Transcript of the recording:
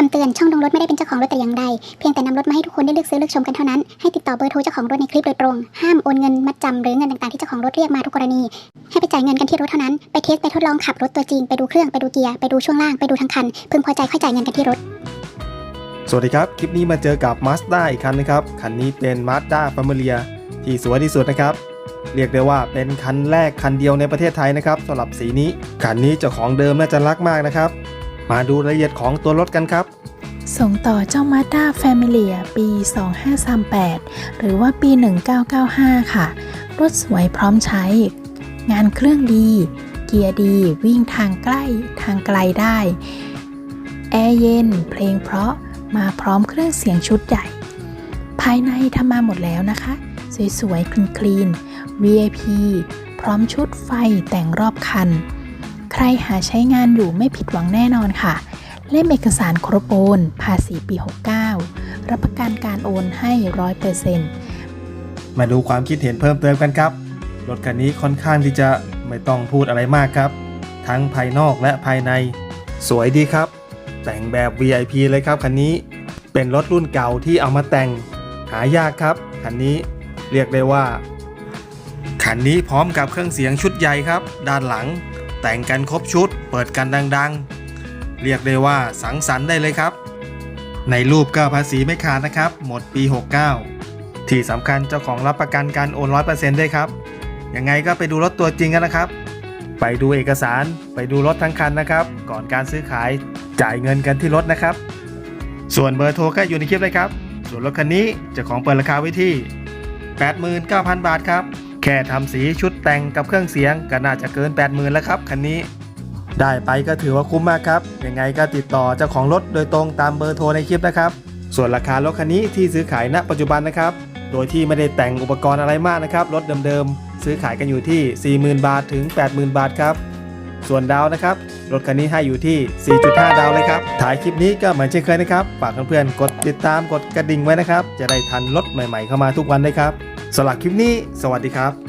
คำเตือนช่องลงรถไม่ได้เป็นเจ้าของรถแต่อย่างใด เพียงแต่นำรถมาให้ทุกคนได้เลือกซื้อเลือกชมกันเท่านั้น ให้ติดต่อเบอร์โทรเจ้าของรถในคลิปโดยตรง ห้ามโอนเงินมัดจำหรือเงินต่างๆที่เจ้าของรถเรียกมาทุกกรณี ให้ไปจ่ายเงินกันที่รถเท่านั้น ไปเทสไปทดลองขับรถตัวจริง ไปดูเครื่องไปดูเกียร์ไปดูช่วงล่างไปดูทั้งคัน พึงพอใจค่อยจ่ายเงินกันที่รถ สวัสดีครับ คลิปนี้มาเจอกับ Mazda อีกคันนะครับ คันนี้เป็น Mazda f a m i l i a ที่สวยที่สุดนะครับ เรียกได้ว่าเป็นคันแรกคันเดียวในประเทศไทยนะครับสำหรับสีนี้ คันนี้เจ้าของเดิมน่าจะรักมากนะครับ มาดูรายละเอียดของตัวรถกันครับ ส่งต่อเจ้า Mazda Familia ปี 2538 หรือว่าปี 1995 ค่ะ รถสวยพร้อมใช้ งานเครื่องดี เกียร์ดี วิ่งทางใกล้ทางไกลได้ แอร์เย็น เพลงเพราะมาพร้อมเครื่องเสียงชุดใหญ่ ภายในทำมาหมดแล้วนะคะ สวยๆ คลีนๆ VIP พร้อมชุดไฟแต่งรอบคัน ใครหาใช้งานอยู่ไม่ผิดหวังแน่นอนค่ะ เล่มเอกสารครบโอน ภาษีปี 69 รับประกันการโอนให้ร้อยเปอร์เซ็นต์มาดูความคิดเห็นเพิ่มเติมกันครับ รถคันนี้ค่อนข้างที่จะไม่ต้องพูดอะไรมากครับ ทั้งภายนอกและภายใน สวยดีครับ แต่งแบบ VIP เลยครับคันนี้ เป็นรถรุ่นเก่าที่เอามาแต่ง หายากครับ คันนี้เรียกได้ว่า คันนี้พร้อมกับเครื่องเสียงชุดใหญ่ครับ ด้านหลัง แต่งกันครบชุด เปิดกันดังๆ เรียกได้ว่าสังสรรค์ได้เลยครับ ในรูปก็ภาษีไม่ขาดนะครับ หมดปี 69 ที่สำคัญเจ้าของรับประกันการโอน 100%ด้วยครับ ยังไงก็ไปดูรถตัวจริงกันนะครับ ไปดูเอกสาร ไปดูรถทั้งคันนะครับ ก่อนการซื้อขายจ่ายเงินกันที่รถนะครับ ส่วนเบอร์โทรก็อยู่ในคลิปเลยครับ ส่วนรถคันนี้เจ้าของเปิดราคาไว้ที่ 89,000 บาทครับ ค่ทำสีชุดแต่งกับเครื่องเสียงก็น่าจะเกิน 80,000 แล้วครับคันนี้ ได้ไปก็ถือว่าคุ้มมากครับ ยังไงก็ติดต่อเจ้าของรถโดยตรงตามเบอร์โทรในคลิปนะครับ ส่วนราคารถคันนี้ที่ซื้อขายณปัจจุบันนะครับ โดยที่ไม่ได้แต่งอุปกรณ์อะไรมากนะครับ รถเดิมๆ ซื้อขายกันอยู่ที่ 40,000 บาทถึง 80,000 บาทครับ ส่วนดาวนะครับ รถคันนี้ให้อยู่ที่ 4.5 ดาวเลยครับ ถ่ายคลิปนี้ก็เหมือนเช่นเคยนะครับ ฝากเพื่อนๆ กดติดตามกดกระดิ่งไว้นะครับ จะได้ทันรถใหม่ๆ เข้ามาทุกวันเลยครับสำหรับคลิปนี้ สวัสดีครับ